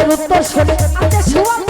প্রশ্নের উত্তর শোনে আচ্ছা